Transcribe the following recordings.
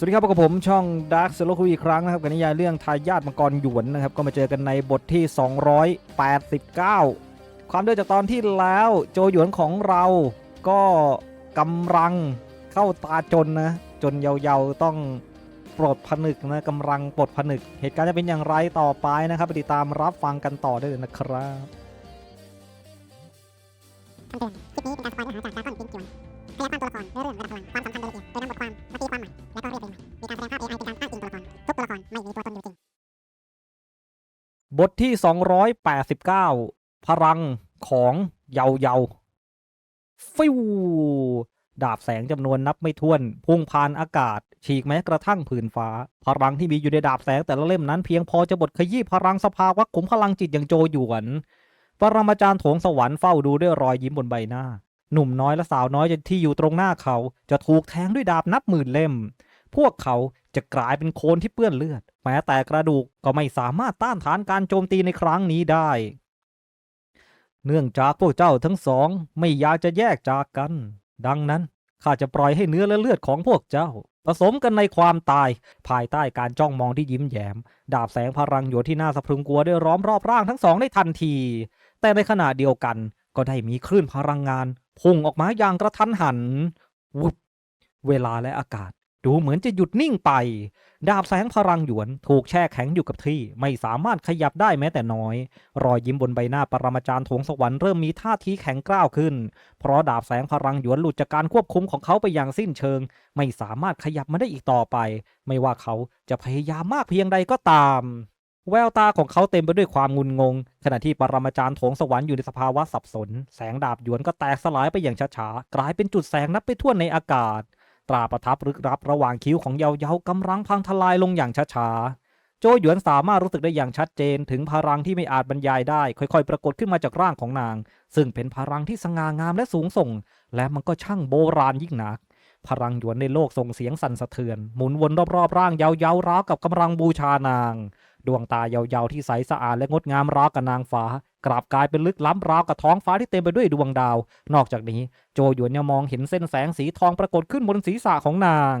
สวัสดีครับพบกับผมช่อง Dark s o l o คุยอีกครั้งนะครับกับนิยายเรื่องทายาทมังกรหยวนนะครับ ก็มาเจอกันในบทที่ 289 ความเดิมจากตอนที่แล้วโจหยวนของเราก็กำลังเข้าตาจนนะ จนเยาๆต้องปลดผนึกนะกำลังปลดผนึก เหตุการณ์จะเป็นอย่างไรต่อไปนะครับไปติดตามรับฟังกันต่อได้เลยนะครับคำเตือนคลิปนี้เป็นการสปอยเนื้อหาจากดราก้อนกินจวนขยายามตัวละครเนื้อเรื่องระดับพลังความสำคัญโดยละเอียดโดยนำบทความ ไม่มีตัวตนอยู่จริง บทที่ 289 พลังของเยาเยาฟิวดาบแสงจำนวนนับไม่ถ้วน พุ่งผ่านอากาศ ฉีกแม้กระทั่งผืนฟ้า พลังที่มีอยู่ในดาบแสงแต่ละเล่มนั้นเพียงพอจะบดขยี้พลังสภาวะขุมพลังจิตอย่างโจหยวน ปรมาจารย์โถงสวรรค์เฝ้าดูด้วยรอยยิ้มบนใบหน้า หนุ่มน้อยและสาวน้อยที่อยู่ตรงหน้าเขา จะถูกแทงด้วยดาบนับหมื่นเล่ม พวกเขา จะกลายเป็นโคลนที่เปื้อนเลือด แม้แต่กระดูกก็ไม่สามารถต้านทานการโจมตีในครั้งนี้ได้ เนื่องจากพวกเจ้าทั้งสองไม่อยากจะแยกจากกัน ดังนั้นข้าจะปล่อยให้เนื้อและเลือดของพวกเจ้า ผสมกันในความตาย ภายใต้การจ้องมองที่ยิ้มแย้ม ดาบแสงพลังหยดที่น่าสะพรึงกลัวได้ล้อมรอบร่างทั้งสองได้ทันที แต่ในขณะเดียวกันก็ได้มีคลื่นพลังงานพุ่งออกมาอย่างกระทันหันวุบเวลาและอากาศ ดูเหมือนจะหยุดนิ่งไป ดาบแสงพลังหยวน ถูกแช่แข็งอยู่กับที่ ไม่สามารถขยับได้แม้แต่น้อย รอยยิ้มบนใบหน้าปรมาจารย์ถงสวรรค์เริ่มมีท่าทีแข็งกร้าวขึ้น เพราะดาบแสงพลังหยวนหลุดจากการควบคุมของเขาไปอย่างสิ้นเชิง ไม่สามารถขยับมาได้อีกต่อไป ไม่ว่าเขาจะพยายามมากเพียงใดก็ตามแววตาของเขาเต็มไปด้วยความงุนงง ขณะที่ปรมาจารย์โถงสวรรค์อยู่ในสภาวะสับสน แสงดาบหยวนก็แตกสลายไปอย่างช้าๆ กลายเป็นจุดแสงนับไปทั่วในอากาศ ตราประทับรึกรับระหว่างคิ้วของเยาเยากำลังพังทลายลงอย่างช้าๆ โจหยวนสามารถรู้สึกได้อย่างชัดเจนถึงพลังที่ไม่อาจบรรยายได้ ค่อยๆ ปรากฏขึ้นมาจากร่างของนาง ซึ่งเป็นพลังที่สง่างามและสูงส่ง และมันก็ช่างโบราณยิ่งนัก พลังหยวนในโลกส่งเสียงสั่นสะเทือน หมุนวนรอบๆร่างเยาเยาราวกับกำลังบูชานาง ดวงตาเยาๆที่ใสสะอาดและงดงามราวกับนางฟ้ากลับกลายเป็นลึกล้ำราวกับท้องฟ้าที่เต็มไปด้วยดวงดาว นอกจากนี้โจหยวนยังมองเห็นเส้นแสงสีทองปรากฏขึ้นบนศีรษะของนาง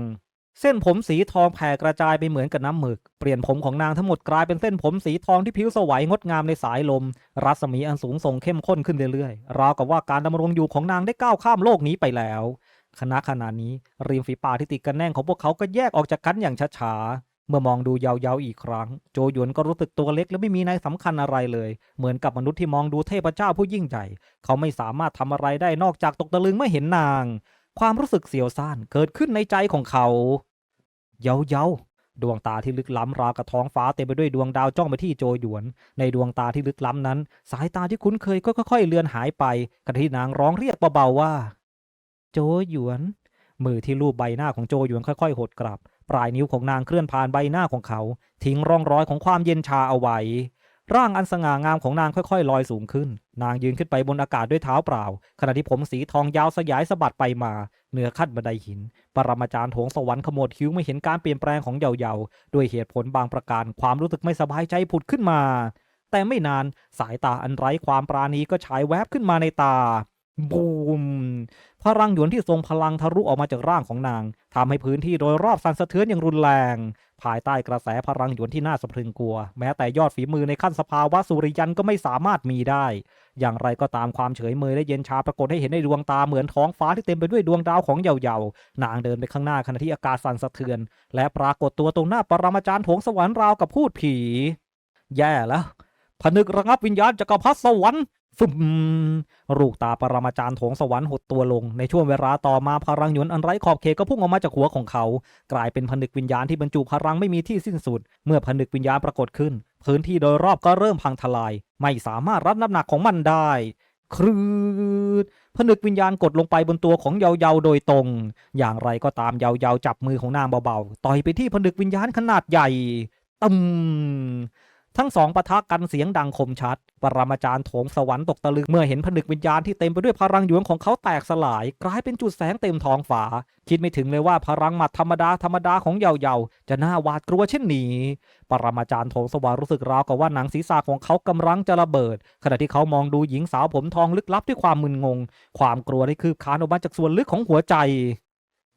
เส้นผมสีทองแผ่กระจายไปเหมือนกับน้ำหมึก เปลี่ยนผมของนางทั้งหมดกลายเป็นเส้นผมสีทองที่ผิวสวยงดงามในสายลม รัศมีอันสูงส่งเข้มข้นขึ้นเรื่อยๆ ราวกับว่าการดำรงอยู่ของนางได้ก้าวข้ามโลกนี้ไปแล้ว คณะขณะนี้ริมฝีปากที่ติดกันแน่นของพวกเขาก็แยกออกจากกันอย่างช้าๆ เมื่อมองดูเยาๆอีกครั้ง โจหยวนก็รู้สึกตัวเล็กและไม่มีในายสำคัญอะไรเลย เหมือนกับมนุษย์ที่มองดูเทพเจ้าผู้ยิ่งใหญ่ เขาไม่สามารถทำอะไรได้นอกจากตกตะลึงเมื่อเห็นนาง ความรู้สึกเสียวซ่านเกิดขึ้นในใจของเขา เยาๆดวงตาที่ลึกล้ำราวกับท้องฟ้าเต็มไปด้วยดวงดาวจ้องไปที่โจหยวน ในดวงตาที่ลึกล้ำนั้น สายตาที่คุ้นเคยก็ค่อยๆเลือนหายไปขณะที่นางร้องเรียกเบาๆว่า โจหยวน มือที่ลูบใบหน้าของโจหยวนค่อยๆหดกลับ ปลายนิ้วของนางเคลื่อนผ่านใบหน้าของเขา ทิ้งร่องรอยของความเย็นชาเอาไว้ ร่างอันสง่างามของนางค่อยๆ ลอยสูงขึ้น นางยืนขึ้นไปบนอากาศด้วยเท้าเปล่า ขณะที่ผมสีทองยาวสยายสะบัดไปมา เหนือขั้นบันไดหิน ปรมาจารย์โถงสวรรค์ขมวดคิ้วไม่เห็นการเปลี่ยนแปลงของเยาๆด้วยเหตุผลบางประการความรู้สึกไม่สบายใจผุดขึ้นมา แต่ไม่นานสายตาอันไร้ความปราณีก็ฉายแวบขึ้นมาในตา บูม พลังหยวนที่ทรงพลังทะลุออกมาจากร่างของนางทำให้พื้นที่โดยรอบสั่นสะเทือนอย่างรุนแรง ภายใต้กระแสพลังหยวนที่น่าสะพรึงกลัว แม้แต่ยอดฝีมือในขั้นสภาวะสุริยันก็ไม่สามารถมีได้ อย่างไรก็ตามความเฉยเมยและเย็นชาปรากฏให้เห็นในดวงตาเหมือนท้องฟ้าที่เต็มไปด้วยดวงดาวของเยาๆนางเดินไปข้างหน้าขณะที่อากาศสั่นสะเทือน และปรากฏตัวตรงหน้าปรมาจารย์ถงสวรรค์ราวกับพูดผี แย่แล้วผนึกระงับวิญญาณจักรพรรดิสวรรค์ ฟึมลูกตาปรมาจารย์โถงสวรรค์หดตัวลง ในช่วงเวลาต่อมาพลังหยวนอันไร้ขอบเขตก็พุ่งออกมาจากหัวของเขา กลายเป็นผนึกวิญญาณที่บรรจุพลังไม่มีที่สิ้นสุด เมื่อผนึกวิญญาณปรากฏขึ้น พื้นที่โดยรอบก็เริ่มพังทลาย ไม่สามารถรับน้ำหนักของมันได้ ครืดผนึกวิญญาณกดลงไปบนตัวของเยาเยาโดยตรง อย่างไรก็ตามเยาเยาจับมือของนางเบาๆ ต่อยไปที่ผนึกวิญญาณขนาดใหญ่ตึม ทั้งสองปะทะกันเสียงดังคมชัด ปรมาจารย์โถงสวรรค์ตกตะลึงเมื่อเห็นผนึกวิญญาณที่เต็มไปด้วยพลังหยวงของเขาแตกสลาย กลายเป็นจุดแสงเต็มท้องฟ้า คิดไม่ถึงเลยว่าพลังหมัดธรรมดาธรรมดาของเยาเยาจะน่าหวาดกลัวเช่นนี้ ปรมาจารย์โถงสวรรค์รู้สึกราวกับว่าหนังศีรษะของเขากำลังจะระเบิด ขณะที่เขามองดูหญิงสาวผมทองลึกลับด้วยความมึนงง ความกลัวที่คืบคานออกมาจากส่วนลึกของหัวใจ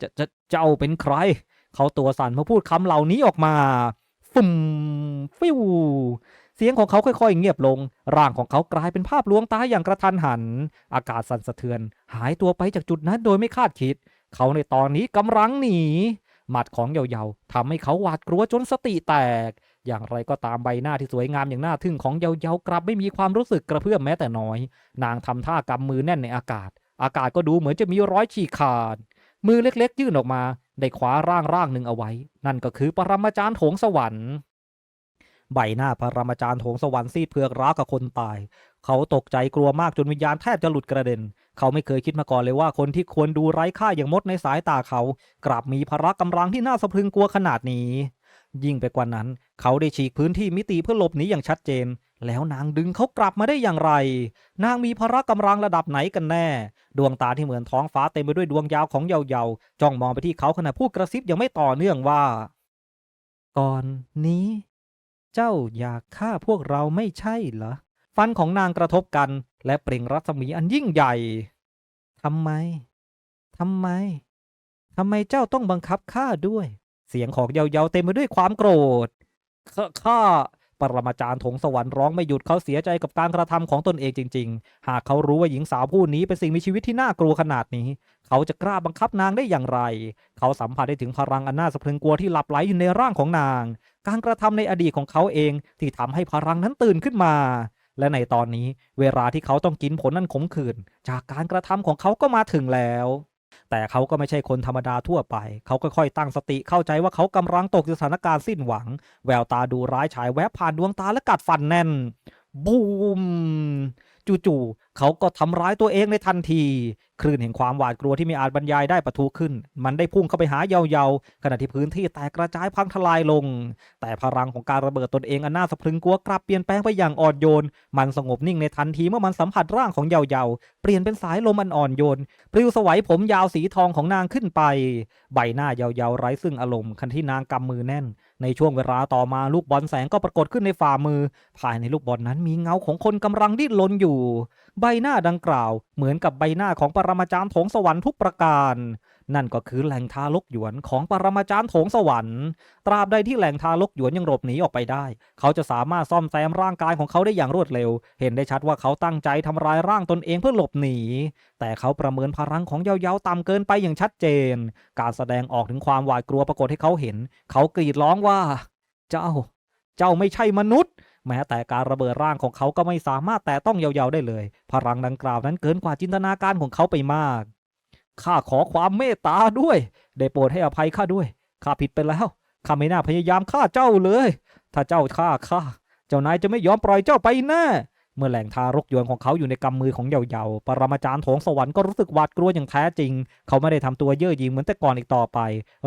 จะจะเจ้าเป็นใคร เขาตัวสั่นเมื่อพูดคำเหล่านี้ออกมา ฟุ่มฟิวเสียงของเขาค่อยๆ เงียบลง ร่างของเขากลายเป็นภาพลวงตาอย่างกระทันหัน อากาศสั่นสะเทือน หายตัวไปจากจุดนั้นโดยไม่คาดคิด เขาในตอนนี้กำลังหนี หมัดของเยาๆทำให้เขาหวาดกลัวจนสติแตก อย่างไรก็ตามใบหน้าที่สวยงามอย่างน่าทึ่งของเยาๆกลับไม่มีความรู้สึกกระเพื่อมแม้แต่น้อย นางทำท่ากำมือแน่นในอากาศ อากาศก็ดูเหมือนจะมีร้อยฉีกขาด มือเล็กๆ ยื่นออกมา ได้คว้าร่างร่างหนึ่งเอาไว้ นั่นก็คือปรมาจารย์โถงสวรรค์ใบหน้าปรมาจารย์โถงสวรรค์ซีดเผือกร้าวกับคนตาย เขาตกใจกลัวมากจนวิญญาณแทบจะหลุดกระเด็น เขาไม่เคยคิดมาก่อนเลยว่าคนที่ควรดูไร้ค่าอย่างมดในสายตาเขา กลับมีพละกำลังที่น่าสะพรึงกลัวขนาดนี้ ยิ่งไปกว่านั้น เขาได้ฉีกพื้นที่มิติเพื่อหลบหนีอย่างชัดเจน แล้วนางดึงเขากลับมาได้อย่างไร นางมีพละกำลังระดับไหนกันแน่ ดวงตาที่เหมือนท้องฟ้าเต็มไปด้วยดวงยาวของเยาๆจ้องมองไปที่เขาขณะพูดกระซิบยังไม่ต่อเนื่องว่า ก่อนนี้ เจ้าอยากฆ่าพวกเราไม่ใช่เหรอ ฟันของนางกระทบกัน และเปล่งรัศมีอันยิ่งใหญ่ทำไมทำไมทำไมเจ้าต้องบังคับข้าด้วย เสียงของเยาๆเต็มไปด้วยความโกรธข้าข้า ปรมาจารย์ถงสวรรค์ร้องไม่หยุดเขาเสียใจกับการกระทำของตนเองจริง ๆ หากเขารู้ว่าหญิงสาวผู้นี้เป็นสิ่งมีชีวิตที่น่ากลัวขนาดนี้ เขาจะกล้าบังคับนางได้อย่างไร เขาสัมผัสได้ถึงพลังอันน่าสะพรึงกลัวที่หลับไหลอยู่ในร่างของนาง การกระทำในอดีตของเขาเองที่ทำให้พลังนั้นตื่นขึ้นมาและในตอนนี้เวลาที่เขาต้องกินผลนั้นขมขื่นจากการกระทำของเขาก็มาถึงแล้ว แต่เขาก็ไม่ใช่คนธรรมดาทั่วไป เขาค่อยๆตั้งสติเข้าใจว่าเขากำลังตกอยู่สถานการณ์สิ้นหวัง แววตาดูร้ายฉายแวบผ่านดวงตาและกัดฟันแน่นบูมจู่ๆ เขาก็ทำร้ายตัวเองในทันที คลื่นแห่งความหวาดกลัวที่ไม่อาจบรรยายได้ปะทุขึ้น มันได้พุ่งเข้าไปหาเยาๆขณะที่พื้นที่แตกกระจายพังทลายลง แต่พลังของการระเบิดตนเองอันน่าสะพรึงกลัวกลับเปลี่ยนแปลงไปอย่างอ่อนโยน มันสงบนิ่งในทันทีเมื่อมันสัมผัสร่างของเยาๆเปลี่ยนเป็นสายลมอันอ่อนโยนปลิวสวัยผมยาวสีทองของนางขึ้นไป ใบหน้าเยาๆไร้ซึ่งอารมณ์ขณะที่นางกำมือแน่น ในช่วงเวลาต่อมาลูกบอลแสงก็ปรากฏขึ้นในฝ่ามือ ภายในลูกบอลนั้นมีเงาของคนกำลังดิ้นรนอยู่ ใบหน้าดังกล่าวเหมือนกับใบหน้าของปรมาจารย์โถงสวรรค์ทุกประการ นั่นก็คือแหล่งทารกหยวนของปรมาจารย์โถงสวรรค์ ตราบใดที่แหล่งทารกหยวนยังหลบหนีออกไปได้ เขาจะสามารถซ่อมแซมร่างกายของเขาได้อย่างรวดเร็ว เห็นได้ชัดว่าเขาตั้งใจทำลายร่างตนเองเพื่อหลบหนี แต่เขาประเมินพลังของเยาๆต่ำเกินไปอย่างชัดเจน การแสดงออกถึงความหวาดกลัวปรากฏให้เขาเห็น เขากรีดร้องว่า เจ้า เจ้าไม่ใช่มนุษย์ แม้แต่การระเบิดร่างของเขาก็ไม่สามารถแต่ต้องเยาๆได้เลย พลังดังกล่าวนั้นเกินกว่าจินตนาการของเขาไปมาก ข้าขอความเมตตาด้วย ได้โปรดให้อภัยข้าด้วย ข้าผิดไปแล้ว ข้าไม่น่าพยายามฆ่าเจ้าเลย ถ้าเจ้าฆ่าข้า เจ้านายจะไม่ยอมปล่อยเจ้าไปแน่ เมื่อแหล่งทารกโยนของเขาอยู่ในกำมือของเยาๆ ปรมาจารย์โถงสวรรค์ก็รู้สึกหวาดกลัวอย่างแท้จริง เขาไม่ได้ทำตัวเย่อหยิ่งเหมือนแต่ก่อนอีกต่อไป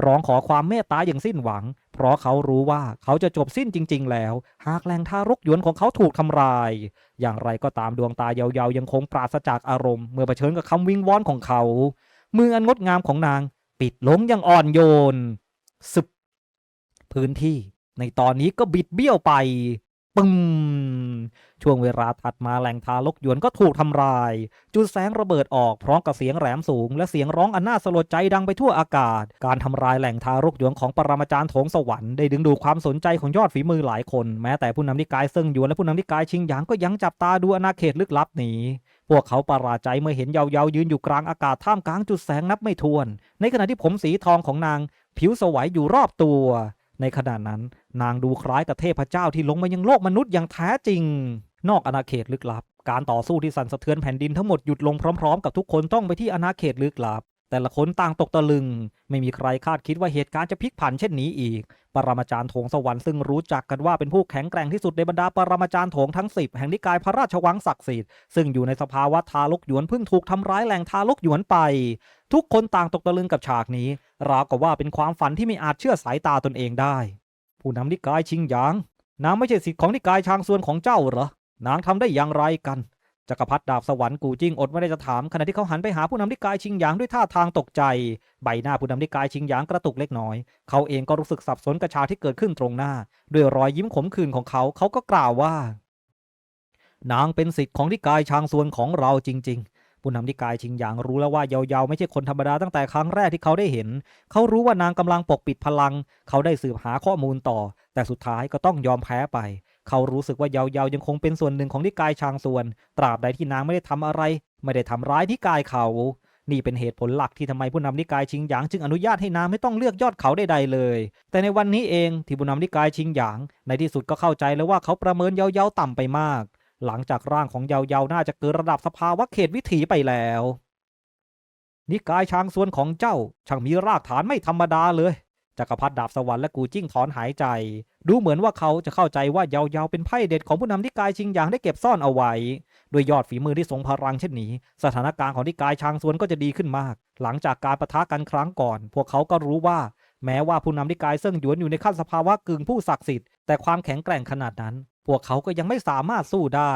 ร้องขอความเมตตาอย่างสิ้นหวัง เพราะเขารู้ว่าเขาจะจบสิ้นจริง ๆ แล้ว หากแหล่งทารกยวนของเขาถูกทำลาย อย่างไรก็ตามดวงตาเยาๆยังคงปราศจากอารมณ์ เมื่อเผชิญกับคำวิงวอนของเขา มืออันงดงามของนาง ปิดลงอย่างอ่อนโยนสึบพื้นที่ในตอนนี้ก็บิดเบี้ยวไป ปึ้มช่วงเวลาถัดมาแหล่งทารกหยวนก็ถูกทำลาย จุดแสงระเบิดออกพร้อมกับเสียงแหลมสูง และเสียงร้องอันน่าสลดใจดังไปทั่วอากาศ การทำลายแหล่งทารกหยวนของปรมาจารย์โถงสวรรค์ได้ดึงดูดความสนใจของยอดฝีมือหลายคน แม้แต่ผู้นำนิกายเซิงหยวนและผู้นำนิกายชิงหยางก็ยังจับตาดูอาณาเขตลึกลับนี้พวกเขาประหลาดใจเมื่อเห็นเยาๆยืนอยู่กลางอากาศท่ามกลางจุดแสงนับไม่ถ้วน ในขณะที่ผมสีทองของนาง ผิวสวยอยู่รอบตัว ในขณะนั้น นางดูคล้ายกับเทพเจ้าที่ลงมายังโลกมนุษย์อย่างแท้จริง นอกอาณาเขตลึกลับ การต่อสู้ที่สั่นสะเทือนแผ่นดินทั้งหมดหยุดลงพร้อมๆ กับทุกคนต้องไปที่อาณาเขตลึกลับ แต่ละคนต่างตกตะลึง ไม่มีใครคาดคิดว่าเหตุการณ์จะพลิกผันเช่นนี้อีก ปรมาจารย์โถงสวรรค์ซึ่งรู้จักกันว่าเป็นผู้แข็งแกร่งที่สุดในบรรดาปรมาจารย์โถงทั้งสิบแห่งนิกายพระราชวังศักดิ์สิทธิ์ซึ่งอยู่ในสภาวะทารกหยวนเพิ่งถูกทำร้ายแหล่งทารกหยวนไป ทุกคนต่างตกตะลึงกับฉากนี้ราวกับว่าเป็นความฝันที่ไม่อาจเชื่อสายตาตนเองได้ ผู้นำนิกายชิงหยาง นางไม่ใช่สิทธิ์ของนิกายชางส่วนของเจ้าเหรอ นางทำได้อย่างไรกัน จักรพรรดิดาบสวรรค์กูจิ้งอดไม่ได้จะถามขณะที่เขาหันไปหาผู้นำนิกายชิงหยางด้วยท่าทางตกใจ ใบหน้าผู้นำนิกายชิงหยางกระตุกเล็กน้อย เขาเองก็รู้สึกสับสนกับฉากที่เกิดขึ้นตรงหน้า ด้วยรอยยิ้มขมขื่นของเขา เขาก็กล่าวว่า นางเป็นสิทธิ์ของนิกายชางส่วนของเราจริง ๆ ผู้นำนิกายชิงหยางรู้แล้วว่าเยาเยาไม่ใช่คนธรรมดาตั้งแต่ครั้งแรกที่เขาได้เห็น เขารู้ว่านางกำลังปกปิดพลัง เขาได้สืบหาข้อมูลต่อ แต่สุดท้ายก็ต้องยอมแพ้ไป เขารู้สึกว่าเยาเยายังคงเป็นส่วนหนึ่งของนิกายชางส่วน ตราบใดที่นางไม่ได้ทำอะไร ไม่ได้ทำร้ายนิกายเขา นี่เป็นเหตุผลหลักที่ทำไมผู้นำนิกายชิงหยางจึงอนุญาตให้นางไม่ต้องเลือกยอดเขาใดๆเลย แต่ในวันนี้เองที่ผู้นำนิกายชิงหยาง ในที่สุดก็เข้าใจแล้วว่าเขาประเมินเยาเยาต่ำไปมาก หลังจากร่างของเยาเยาน่าจะเกินระดับสภาวะเขตวิถีไปแล้ว นิกายช้างส่วนของเจ้าช่างมีรากฐานไม่ธรรมดาเลยจักรพรรดิดาบสวรรค์และกูจิ้งถอนหายใจ ดูเหมือนว่าเขาจะเข้าใจว่าเยาเยาเป็นไพ่เด็ดของผู้นำนิกายชิงหยางได้เก็บซ่อนเอาไว้ด้วยยอดฝีมือที่ทรงพลังเช่นนี้ สถานการณ์ของนิกายช้างส่วนก็จะดีขึ้นมาก หลังจากการประทะกันครั้งก่อน พวกเขาก็รู้ว่าแม้ว่าผู้นำนิกายเซิ่งหยวนอยู่ในขั้นสภาวะกึ่งผู้ศักดิ์สิทธิ์แต่ความแข็งแกร่งขนาดนั้น พวกเขาก็ยังไม่สามารถสู้ได้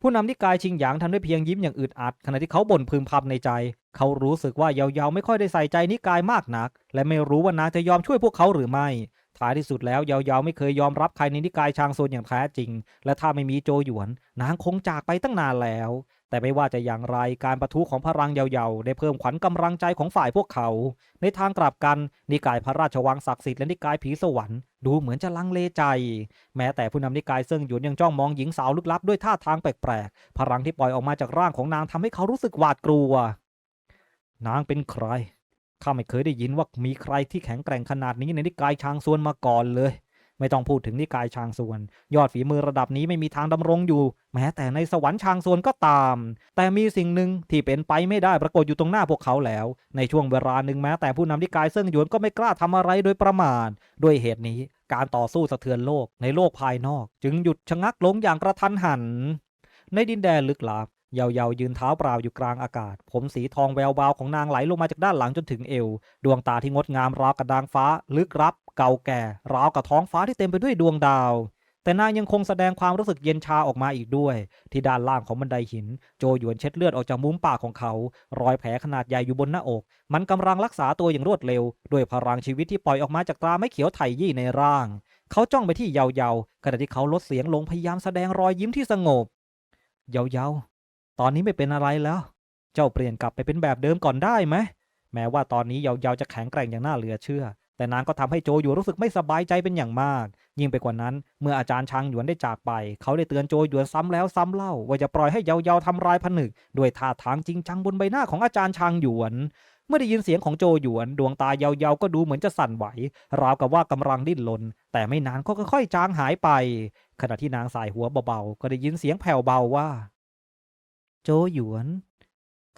ผู้นำนิกายชิงหยางทำได้เพียงยิ้มอย่างอึดอัด ขณะที่เขาบ่นพึมพำในใจ เขารู้สึกว่าเยาเยาไม่ค่อยได้ใส่ใจนิกายมากนัก และไม่รู้ว่านางจะยอมช่วยพวกเขาหรือไม่ท้ายที่สุดแล้วเยาเยาไม่เคยยอมรับใครในนิกายชางโซนอย่างแท้จริง และถ้าไม่มีโจหยวน นางคงจากไปตั้งนานแล้ว แต่ไม่ว่าจะอย่างไรการประทุของพลังเยาเยาได้เพิ่มขวัญกำลังใจของฝ่ายพวกเขา ในทางกลับกันนิกายพระราชวังศักดิ์สิทธิ์และนิกายผีสวรรค์ดูเหมือนจะลังเลใจ แม้แต่ผู้นำนิกายเซิงหยวนยังจ้องมองหญิงสาวลึกลับด้วยท่าทางแปลกๆพลังที่ปล่อยออกมาจากร่างของนางทำให้เขารู้สึกหวาดกลัว นางเป็นใครข้าไม่เคยได้ยินว่ามีใครที่แข็งแกร่งขนาดนี้ในนิกายชางซวนมาก่อนเลย ไม่ต้องพูดถึงนิกายชางซวน ยอดฝีมือระดับนี้ไม่มีทางดำรงอยู่ แม้แต่ในสวรรค์ชางซวนก็ตาม แต่มีสิ่งหนึ่งที่เป็นไปไม่ได้ปรากฏอยู่ตรงหน้าพวกเขาแล้ว ในช่วงเวลาหนึ่งแม้แต่ผู้นำนิกายเซิ่งหยวนก็ไม่กล้าทำอะไรโดยประมาทด้วยเหตุนี้การต่อสู้สะเทือนโลกในโลกภายนอก จึงหยุดชะงักลงอย่างกระทันหัน ในดินแดนลึกลับ ยาเยายืนเท้าเปล่าอยู่กลางอากาศ ผมสีทองแวววาวของนางไหลลงมาจากด้านหลังจนถึงเอว ดวงตาที่งดงามราวกับดางฟ้า ลึกลับ เก่าแก่ ราวกับท้องฟ้าที่เต็มไปด้วยดวงดาว แต่นางยังคงแสดงความรู้สึกเย็นชาออกมาอีกด้วย ที่ด้านล่างของบันไดหิน โจหยวนเช็ดเลือดออกจากมุมปากของเขา รอยแผลขนาดใหญ่อยู่บนหน้าอก มันกำลังรักษาตัวอย่างรวดเร็ว ด้วยพลังชีวิตที่ปล่อยออกมาจากตราไม้เขียวไถยี่ในร่าง เขาจ้องไปที่เยาเยาขณะที่เขาลดเสียงลงพยายามแสดงรอยยิ้มที่สงบ เยาเยา ตอนนี้ไม่เป็นอะไรแล้ว เจ้าเปลี่ยนกลับไปเป็นแบบเดิมก่อนได้ไหม แม้ว่าตอนนี้เยาเยาจะแข็งแกร่งอย่างน่าเหลือเชื่อ แต่นางก็ทำให้โจหยวนรู้สึกไม่สบายใจเป็นอย่างมาก ยิ่งไปกว่านั้น เมื่ออาจารย์ชางหยวนได้จากไป เขาได้เตือนโจหยวนซ้ำแล้วซ้ำเล่า ว่าจะปล่อยให้เยาเยาทำลายผนึก ด้วยท่าทางจริงจังบนใบหน้าของอาจารย์ชางหยวนเมื่อได้ยินเสียงของโจหยวน ดวงตาเยาเยาก็ดูเหมือนจะสั่นไหว ราวกับว่ากำลังดิ้นรนแต่ไม่นานก็ค่อยๆจางหายไป ขณะที่นางสายหัวเบาๆ ก็ได้ยินเสียงแผ่วเบาว่า โจหยวน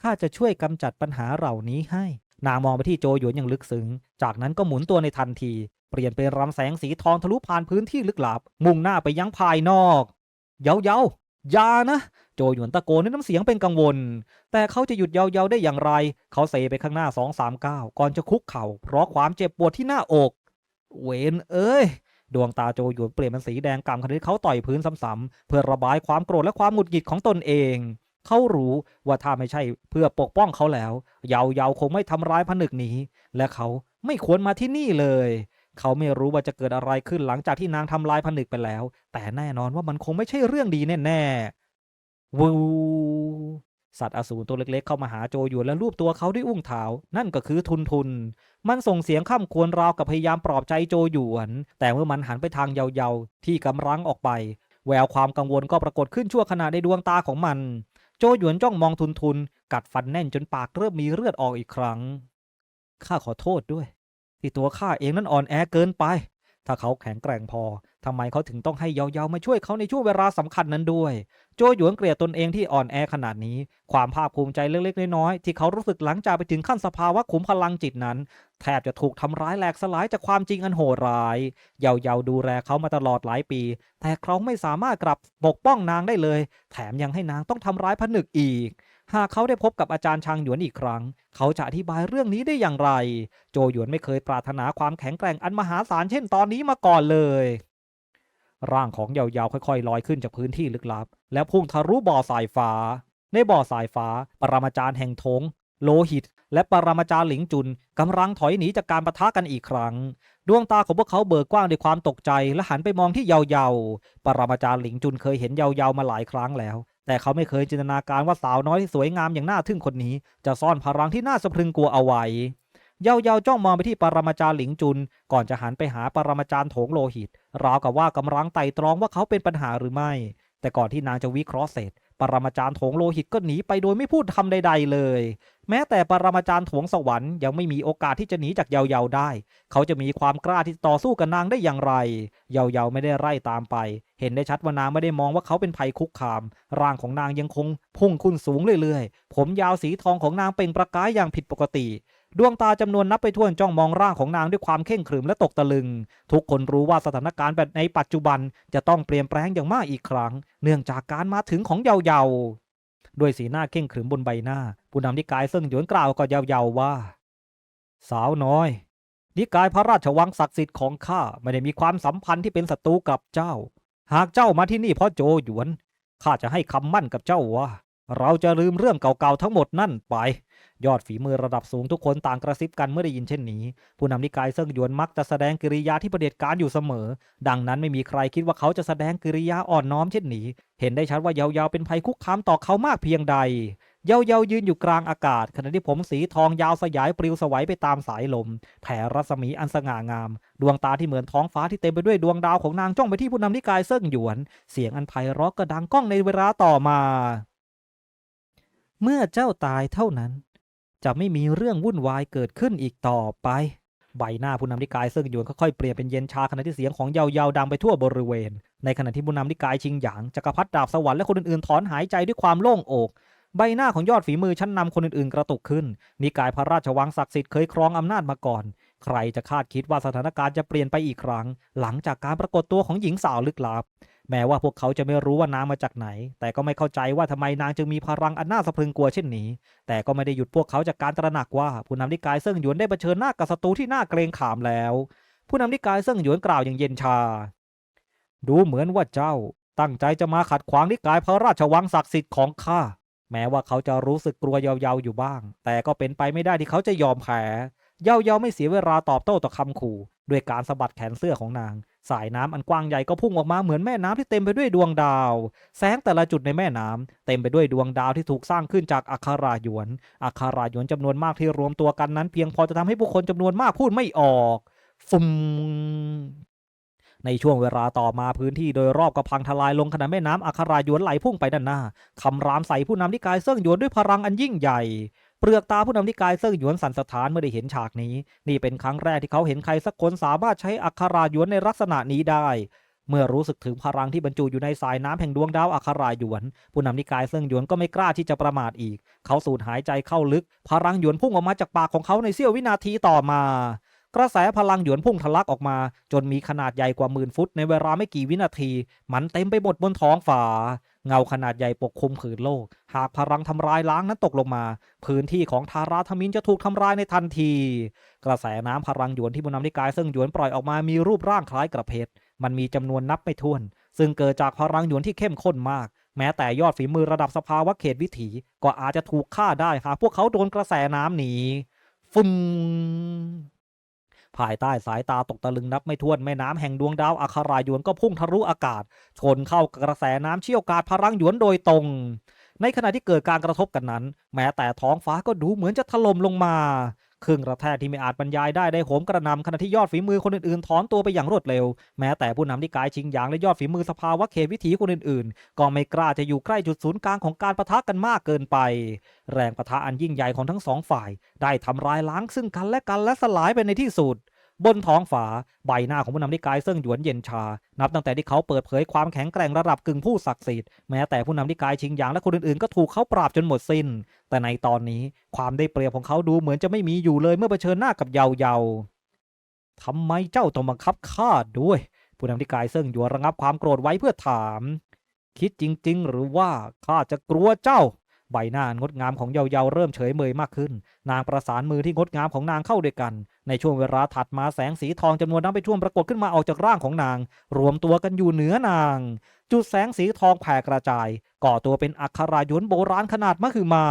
ข้าจะช่วยกำจัดปัญหาเหล่านี้ให้ นางมองไปที่โจหยวนอย่างลึกซึ้ง จากนั้นก็หมุนตัวในทันที เปลี่ยนเป็นรำแสงสีทองทะลุผ่านพื้นที่ลึกลับ มุ่งหน้าไปยังภายนอก เยาเยาอยานะ โจหยวนตะโกนด้วยน้ำเสียงเป็นกังวล แต่เขาจะหยุดเยาเยาได้อย่างไร เขาเซไปข้างหน้าสองสามก้าวก่อนจะคุกเข่า เพราะความเจ็บปวดที่หน้าอก เวนเอ้ยดวงตาโจหยวนเปลี่ยนเป็นสีแดงกำขณะที่เขาต่อยพื้นซ้ำๆเพื่อระบายความโกรธและความหงุดหงิดของตนเอง เขารู้ว่าถ้าไม่ใช่เพื่อปกป้องเขาแล้ว เยาเยาคงไม่ทำร้ายผนึกนี้ และเขาไม่ควรมาที่นี่เลย เขาไม่รู้ว่าจะเกิดอะไรขึ้นหลังจากที่นางทำลายผนึกไปแล้ว แต่แน่นอนว่ามันคงไม่ใช่เรื่องดีแน่ๆวูสัตว์อสูรตัวเล็กๆ เข้ามาหาโจหยวนและรูปตัวเขาด้วยอุ้งเท้านั่นก็คือทุนทุน มันส่งเสียงข้ามควรราวกับพยายามปลอบใจโจหยวน แต่เมื่อมันหันไปทางเยาๆที่กำลังออกไป แววความกังวลก็ปรากฏขึ้นชั่วขณะในดวงตาของมัน โจหยวนจ้องมองทุนทุน กัดฟันแน่นจนปากเริ่มมีเลือดออกอีกครั้ง ข้าขอโทษด้วย ที่ตัวข้าเองนั้นอ่อนแอเกินไป ถ้าเขาแข็งแกร่งพอ ทำไมเขาถึงต้องให้เยาๆมาช่วยเขาในช่วงเวลาสำคัญนั้นด้วย โจหยวนเกลียดตนเองที่อ่อนแอขนาดนี้ ความภาคภูมิใจเล็กๆน้อยๆที่เขารู้สึกหลังจากไปถึงขั้นสภาวะขุมพลังจิตนั้น แทบจะถูกทำร้ายแหลกสลายจากความจริงอันโหดร้ายเยาๆดูแลเขามาตลอดหลายปี แต่เขาไม่สามารถกลับปกป้องนางได้เลย แถมยังให้นางต้องทำร้ายผนึกอีกหากเขาได้พบกับอาจารย์ชางหยวนอีกครั้ง เขาจะอธิบายเรื่องนี้ได้อย่างไร โจหยวนไม่เคยปรารถนาความแข็งแกร่งอันมหาศาลเช่นตอนนี้มาก่อนเลย ร่างของเยาวๆ ค่อยๆลอยขึ้นจากพื้นที่ลึกลับ แล้วพุ่งทะลุบ่อสายฟ้า ในบ่อสายฟ้า ปรมาจารย์แห่งทงโลหิต และปรมาจารย์หลิงจุนกำลังถอยหนีจากการประทะกันอีกครั้ง ดวงตาของพวกเขาเบิกกว้างด้วยความตกใจ และหันไปมองที่เยาวๆ ปรมาจารย์หลิงจุนเคยเห็นเยาวๆมาหลายครั้งแล้ว แต่เขาไม่เคยจินตนาการว่าสาวน้อยที่สวยงามอย่างน่าทึ่งคนนี้ จะซ่อนพลังที่น่าสะพรึงกลัวเอาไว้ เยาเยาจ้องมองไปที่ปรมาจารย์หลิงจุน ก่อนจะหันไปหาปรมาจารย์โถงโลหิต ราวกับว่ากำลังไต่ตรองว่าเขาเป็นปัญหาหรือไม่ แต่ก่อนที่นางจะวิเคราะห์เสร็จ ปรมาจารย์โถงโลหิตก็หนีไปโดยไม่พูดทำใด ๆ เลย แม้แต่ปรมาจารย์โถงสวรรค์ยังไม่มีโอกาสที่จะหนีจากเยาเยาได้ เขาจะมีความกล้าที่ต่อสู้กับนางได้อย่างไร เยาเยาไม่ได้ไล่ตามไป เห็นได้ชัดว่านางไม่ได้มองว่าเขาเป็นภัยคุกคาม ร่างของนางยังคงพุ่งขึ้นสูงเรื่อยๆ ผมยาวสีทองของนางเปล่งประกายอย่างผิดปกติ ดวงตาจำนวนนับไปถ้วนจ้องมองร่างของนางด้วยความเข่งขรึมและตกตะลึง ทุกคนรู้ว่าสถานการณ์แบบในปัจจุบันจะต้องเปลี่ยนแปลงอย่างมากอีกครั้ง เนื่องจากการมาถึงของเยาเยาด้วยสีหน้าเข่งขรึมบนใบหน้า ผู้นำนิกายเซิ่งหยวนกล่าวกับเยาเยาว่า สาวน้อย นิกายพระราชวังศักดิ์สิทธิ์ของข้าไม่ได้มีความสัมพันธ์ที่เป็นศัตรูกับเจ้า หากเจ้ามาที่นี่เพราะโจหยวนข้าจะให้คำมั่นกับเจ้าว่า เราจะลืมเรื่องเก่าๆทั้งหมดนั่นไป ยอดฝีมือระดับสูงทุกคนต่างกระซิบกันเมื่อได้ยินเช่นนี้ ผู้นำนิกายเซิ่งหยวนมักจะแสดงกิริยาที่ประเผด็จการอยู่เสมอ ดังนั้นไม่มีใครคิดว่าเขาจะแสดงกิริยาอ่อนน้อมเช่นนี้ เห็นได้ชัดว่าเยาเยาเป็นภัยคุกคามต่อเขามากเพียงใด เยาเยายืนอยู่กลางอากาศ ขณะที่ผมสีทองยาวสยายปลิวสวัยไปตามสายลม แผ่รัศมีอันสง่างาม ดวงตาที่เหมือนท้องฟ้าที่เต็มไปด้วยดวงดาวของนางจ้องไปที่ผู้นำนิกายเซิ่งหยวน เสียงอันไพเราะก็ดังก้องในเวลาต่อมา เมื่อเจ้าตายเท่านั้น จะไม่มีเรื่องวุ่นวายเกิดขึ้นอีกต่อไป ใบหน้าผู้นำนิกายเซิ่งหยวนค่อยๆเปลี่ยนเป็นเย็นชาขณะที่เสียงของเยาเยาดังไปทั่วบริเวณ ในขณะที่ผู้นำนิกายชิงหยางจักรพรรดิดาบสวรรค์และคนอื่นๆถอนหายใจด้วยความโล่งอกใบหน้าของยอดฝีมือชั้นนำคนอื่นๆ กระตุกขึ้น นิกายพระราชวังศักดิ์สิทธิ์เคยครองอำนาจมาก่อน ใครจะคาดคิดว่าสถานการณ์จะเปลี่ยนไปอีกครั้ง หลังจากการปรากฏตัวของหญิงสาวลึกลับ แม้ว่าพวกเขาจะไม่รู้ว่านางมาจากไหน แต่ก็ไม่เข้าใจว่าทำไมนางจึงมีพลังอันน่าสะพรึงกลัวเช่นนี้ แต่ก็ไม่ได้หยุดพวกเขาจากการตระหนักว่าผู้นำนิกายเซิ่งหยวนได้เผชิญหน้ากับศัตรูที่น่าเกรงขามแล้ว ผู้นำนิกายเซิ่งหยวนกล่าวอย่างเย็นชา ดูเหมือนว่าเจ้าตั้งใจจะมาขัดขวางนิกายพระราชวังศักดิ์สิทธิ์ของข้าแม้ว่าเขาจะรู้สึกกลัวเยาๆอยู่บ้าง แต่ก็เป็นไปไม่ได้ที่เขาจะยอมแพ้เยาเยาไม่เสียเวลาตอบโต้ต่อคำขู่ด้วยการสะบัดแขนเสื้อของนาง สายน้ำอันกว้างใหญ่ก็พุ่งออกมาเหมือนแม่น้ำที่เต็มไปด้วยดวงดาว แสงแต่ละจุดในแม่น้ำเต็มไปด้วยดวงดาวที่ถูกสร้างขึ้นจากอัคราหยวนอัคราหยวนจำนวนมากที่รวมตัวกันนั้น เพียงพอจะทำให้ผู้คนจำนวนมากพูดไม่ออกฟุมในช่วงเวลาต่อมาพื้นที่โดยรอบก็พังทลายลงขณะแม่น้ำอัครายวนไหลพุ่งไปด้านหน้าคำรามใส่ผู้นำนิกายเซิ่งหยวนด้วยพลังอันยิ่งใหญ่ เปลือกตาผู้นำนิกายเซิ่งหยวนสั่นสะท้านเมื่อได้เห็นฉากนี้ นี่เป็นครั้งแรกที่เขาเห็นใครสักคนสามารถใช้อัคราหยวนในลักษณะนี้ได้ เมื่อรู้สึกถึงพลังที่บรรจุอยู่ในสายน้ำแห่งดวงดาวอัคราหยวน ผู้นำนิกายเซิ่งหยวนก็ไม่กล้าที่จะประมาทอีก เขาสูดหายใจเข้าลึก พลังหยวนพุ่งออกมาจากปากของเขาในเสี้ยววินาทีต่อมากระแสพลังหยวนพุ่งทะลักออกมา จนมีขนาดใหญ่กว่าหมื่นฟุตในเวลาไม่กี่วินาที มันเต็มไปหมดบนท้องฟ้า เงาขนาดใหญ่ปกคลุมผืนโลก หากพลังทำลายล้างนั้นตกลงมา พื้นที่ของทาราธมินจะถูกทำลายในทันที กระแสน้ำพลังหยวนที่บุนำนิกายซิ่งหยวนปล่อยออกมามีรูปร่างคล้ายกระเพชรมันมีจำนวนนับไม่ถ้วน ซึ่งเกิดจากพลังหยวนที่เข้มข้นมาก แม้แต่ยอดฝีมือระดับสภาวะเขตวิถีก็อาจจะถูกฆ่าได้หากพวกเขาโดนกระแสน้ำหนีฟุ่ม ภายใต้สายตาตกตะลึงนับไม่ถ้วนแม่น้ำแห่งดวงดาวอัครายวนก็พุ่งทะลุอากาศ ชนเข้ากับกระแสน้ำเชี่ยวกาดพลังหยวนโดยตรง ในขณะที่เกิดการกระทบกันนั้น แม้แต่ท้องฟ้าก็ดูเหมือนจะถล่มลงมา ครึ่งกระแทกที่ไม่อาจบรรยายได้ได้โหมกระนำขณะที่ยอดฝีมือคนอื่นๆ ถอนตัวไปอย่างรวดเร็ว แม้แต่ผู้นำที่กายชิงหยางและยอดฝีมือสภาวะเขตวิถีคนอื่นๆ ก็ไม่กล้าจะอยู่ใกล้จุดศูนย์กลางของการประทะกันมากเกินไป แรงประทะอันยิ่งใหญ่ของทั้งสองฝ่าย ได้ทำลายล้างซึ่งกันและกันและสลายไปในที่สุด บนท้องฟ้าใบหน้าของผู้นำนิกายเซิ่งหยวนเย็นชา นับตั้งแต่ที่เขาเปิดเผยความแข็งแกร่งระดับกึ่งผู้ศักดิ์สิทธิ์แม้แต่ผู้นำนิกายชิงหยางและคนอื่นๆก็ถูกเขาปราบจนหมดสิ้น แต่ในตอนนี้ความได้เปรียบของเขาดูเหมือนจะไม่มีอยู่เลยเมื่อเผชิญหน้ากับเยาเยาทำไมเจ้าต้องบังคับข้าด้วย ผู้นำนิกายเซิ่งหยวนระงับความโกรธไว้เพื่อถาม คิดจริง ๆ หรือว่าข้าจะกลัวเจ้า ใบหน้างดงามของเยาเยาเริ่มเฉยเมยมากขึ้น นางประสานมือที่งดงามของนางเข้าด้วยกัน ในช่วงเวลาถัดมาแสงสีทองจำนวนนับไปท่วมปรากฏขึ้นมาออกจากร่างของนาง รวมตัวกันอยู่เหนือนาง จุดแสงสีทองแผ่กระจาย ก่อตัวเป็นอัคราหยวนโบราณขนาดมหึมา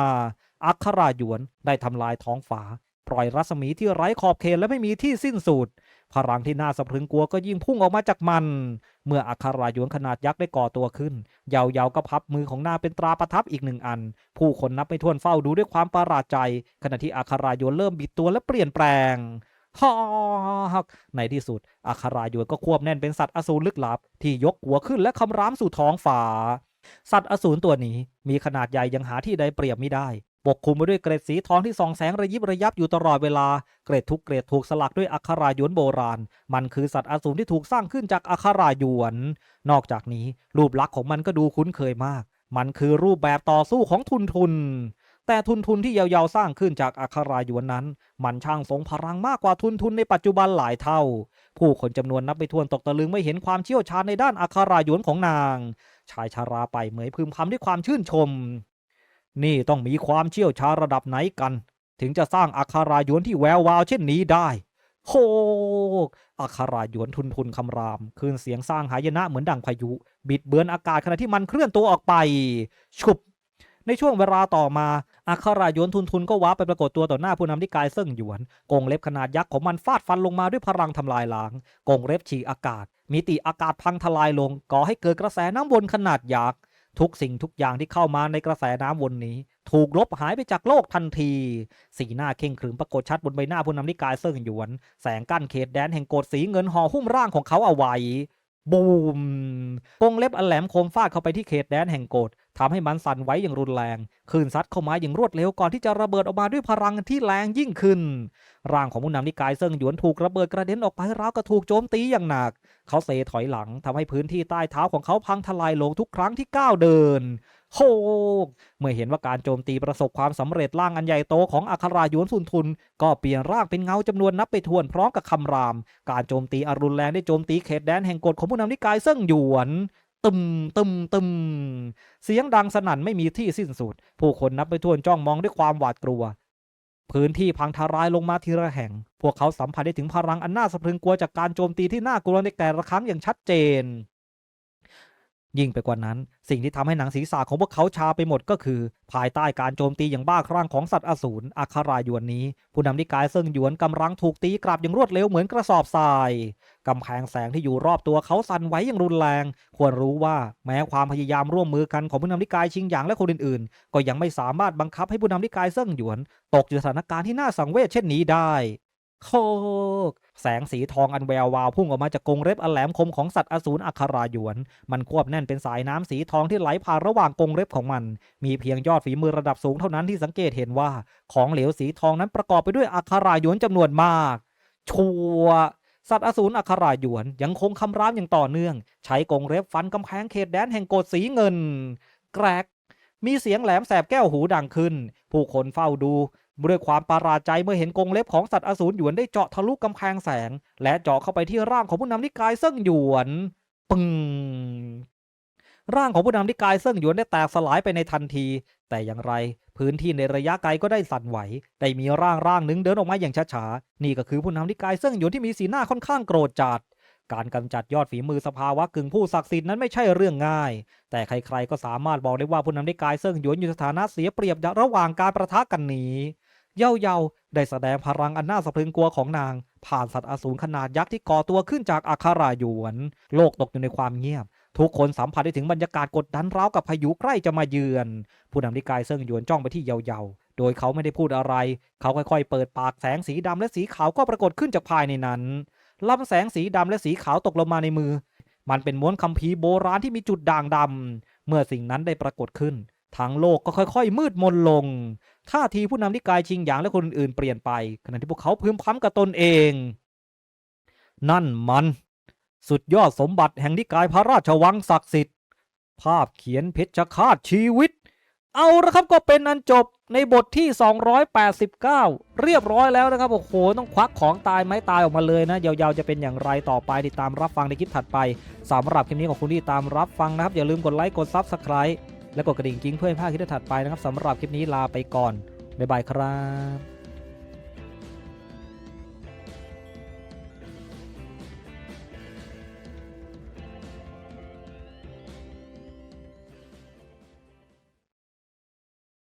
อัคราหยวนได้ทำลายท้องฟ้าปล่อยรัศมีที่ไร้ขอบเขตและไม่มีที่สิ้นสุด พลังที่น่าสะพรึงกลัวก็ยิ่งพุ่งออกมาจากมัน เมื่ออัคราหยวนขนาดยักษ์ได้ก่อตัวขึ้น เยาเยาก็พับมือของนางเป็นตราประทับอีกหนึ่งอัน ผู้คนนับไม่ถ้วนเฝ้าดูด้วยความประหลาดใจ ขณะที่อัคราหยวนเริ่มบิดตัวและเปลี่ยนแปลงฮอกในที่สุด อัคราหยวนก็ควบแน่นเป็นสัตว์อสูรลึกลับ ที่ยกหัวขึ้นและคำรามสู่ท้องฟ้าสัตว์อสูรตัวนี้มีขนาดใหญ่ยังหาที่ใดเปรียบไม่ได้ ปกคลุมไปด้วยเกร็ดสีทองที่ส่องแสงระยิบระยับอยู่ตลอดเวลา เกร็ดทุกเกร็ดถูกสลักด้วยอัครายวนโบราณ มันคือสัตว์อสูรที่ถูกสร้างขึ้นจากอัครายวน นอกจากนี้รูปลักษณ์ของมันก็ดูคุ้นเคยมาก มันคือรูปแบบต่อสู้ของทุนทุน แต่ทุนทุนที่ยาวๆสร้างขึ้นจากอัครายวนนั้น มันช่างทรงพลังมากกว่าทุนทุนในปัจจุบันหลายเท่า ผู้คนจำนวนนับไปทวนตกตะลึงไม่เห็นความเชี่ยวชาญในด้านอัครายวนของนาง ชายชาราไปเหมยพึมพำด้วยความชื่นชม นี่ต้องมีความเชี่ยวชาญระดับไหนกัน ถึงจะสร้างอัคารายวนที่แวววาวเช่นนี้ได้โฮกอัคารายวนทุนทุนคำราม คืนเสียงสร้างหายนะเหมือนดังพายุ บิดเบือนอากาศขณะที่มันเคลื่อนตัวออกไป ชุบ ในช่วงเวลาต่อมาอัครายวนทุนทุนก็ว้าไปปรากฏตัวต่อหน้าผู้นำนิกายเซิ่งหยวน กงเล็บขนาดยักษ์ของมันฟาดฟันลงมาด้วยพลังทำลายล้าง กงเล็บฉีกอากาศ มิติอากาศพังทลายลงก่อให้เกิดกระแสน้ำวนขนาดยักษ์ ทุกสิ่งทุกอย่างที่เข้ามาในกระแสน้ำวนนี้ ถูกลบหายไปจากโลกทันที สีหน้าเข่งขรึมปรากฏชัดบนใบหน้าผู้นำนิกายเซิ่งหยวน แสงกั้นเขตแดนแห่งโกดสีเงินห่อหุ้มร่างของเขาเอาไว้บูมกงเล็บอันแหลมคมฟาดเข้าไปที่เขตแดนแห่งโกด ทำให้มันสั่นไหวอย่างรุนแรงคลื่นซัดเข้ามาอย่างรวดเร็วก่อนที่จะระเบิดออกมาด้วยพลังที่แรงยิ่งขึ้น ร่างของผู้นำนิกายเซิงหยวนถูกระเบิดกระเด็นออกไปราวกับถูกโจมตีอย่างหนัก เขาเซถอยหลังทำให้พื้นที่ใต้เท้าของเขาพังทลายลงทุกครั้งที่ก้าวเดินโฮกเมื่อเห็นว่าการโจมตีประสบความสำเร็จร่างอันใหญ่โตของอัครายวนสุนทุน ก็เปลี่ยนร่างเป็นเงาจำนวนนับไปทวนพร้อมกับคำราม การโจมตีอรุณแรงได้โจมตีเขตแดนแห่งกฎของผู้นำนิกายเซิ่งหยวน ตึมตึมตึมเสียงดังสนั่นไม่มีที่สิ้นสุด ผู้คนนับไปทวนจ้องมองด้วยความหวาดกลัว พื้นที่พังทลายลงมาทีละแห่ง พวกเขาสัมผัสได้ถึงพลังอันน่าสะพรึงกลัวจากการโจมตีที่น่ากลัวในแต่ละครั้งอย่างชัดเจน ยิ่งไปกว่านั้น สิ่งที่ทำให้หนังศีรษะของพวกเขาชาไปหมดก็คือ ภายใต้การโจมตีอย่างบ้าคลั่งของสัตว์อสูรอัครายวนนี้ ผู้นำนิกายเซิงหยวนกำลังถูกตีกลับอย่างรวดเร็วเหมือนกระสอบทรายกำแพงแสงที่อยู่รอบตัวเขาสั่นไหวอย่างรุนแรง ควรรู้ว่าแม้ความพยายามร่วมมือกันของผู้นำนิกายชิงหยางและคนอื่นๆ ก็ยังไม่สามารถบังคับให้ผู้นำนิกายเซิงหยวน ตกอยู่สถานการณ์ที่น่าสังเวชเช่นนี้ได้ โคก แสงสีทองอันแวววาวพุ่งออกมาจากกรงเล็บอันแหลมคมของสัตว์อสูรอัคราหยวน มันควบแน่นเป็นสายน้ำสีทองที่ไหลผ่านระหว่างกรงเล็บของมัน มีเพียงยอดฝีมือระดับสูงเท่านั้นที่สังเกตเห็นว่า ของเหลวสีทองนั้นประกอบไปด้วยอัคราหยวนจำนวนมาก ชัวสัตว์อสูรอัคราหยวนยังคงคำรามอย่างต่อเนื่อง ใช้กรงเล็บฟันกำแพงเขตแดนแห่งโกดสีเงิน แกรกมีเสียงแหลมแสบแก้วหูดังขึ้น ผู้คนเฝ้าดู ด้วยความประหลาดใจเมื่อเห็นกรงเล็บของสัตว์อสูรหยวนได้เจาะทะลุกำแพงแสง และเจาะเข้าไปที่ร่างของผู้นำนิกายเซิ่งหยวนปึงร่างของผู้นำนิกายเซิ่งหยวนได้แตกสลายไปในทันที แต่อย่างไร พื้นที่ในระยะไกลก็ได้สั่นไหว ได้มีร่างร่างหนึ่งเดินออกมาอย่างช้าๆ นี่ก็คือผู้นำนิกายเซิ่งหยวนที่มีสีหน้าค่อนข้างโกรธจัด การกำจัดยอดฝีมือสภาวะกึ่งผู้ศักดิ์สิทธิ์นั้นไม่ใช่เรื่องง่าย แต่ใครๆก็สามารถบอกได้ว่าผู้นำนิกายเซิ่งหยวนอยู่สถานะเสียเปรียบระหว่างการประทะกันนี้ เย่าเยาได้แสดงพลังอันน่าสะพรึงกลัวของนาง ผ่านสัตว์อสูรขนาดยักษ์ที่ก่อตัวขึ้นจากอาคาราหยวน โลกตกอยู่ในความเงียบ ทุกคนสัมผัสได้ถึงบรรยากาศกดดันร้าวกับพายุใกล้จะมาเยือน ผู้นำนิกายเซิงหยวนจ้องไปที่เยาเยาโดยเขาไม่ได้พูดอะไร เขาค่อยๆ เปิดปากแสงสีดำและสีขาวก็ปรากฏขึ้นจากภายในนั้นลำแสงสีดำและสีขาวตกลงมาในมือ มันเป็นม้วนคัมภีร์โบราณที่มีจุดด่างดำเมื่อสิ่งนั้นได้ปรากฏขึ้นทั้งโลกก็ค่อยๆ มืดมนลง ท่าทีผู้นำนิกายชิงหยางและคนอื่นๆเปลี่ยนไป ขณะที่พวกเขาพึมพำกับตนเอง นั่นมัน สุดยอดสมบัติแห่งนิกายพระราชวังศักดิ์สิทธิ์ ภาพเขียนเพชฌฆาตชีวิต เอาละครับก็เป็นอันจบในบทที่ 289 เรียบร้อยแล้วนะครับ โอ้โห ต้องควักของตายไม้ตายออกมาเลยนะ ยาวๆ จะเป็นอย่างไรต่อไป ติดตามรับฟังในคลิปถัดไปสำหรับคลิปนี้ของคุณที่ตามรับฟังนะครับ อย่าลืมกดไลค์กด Subscribe และกดกระดิ่งกิ้งเพื่อให้พลาดคลิปถัดไปนะครับสำหรับคลิปนี้ลาไปก่อนบ๊ายบายครับ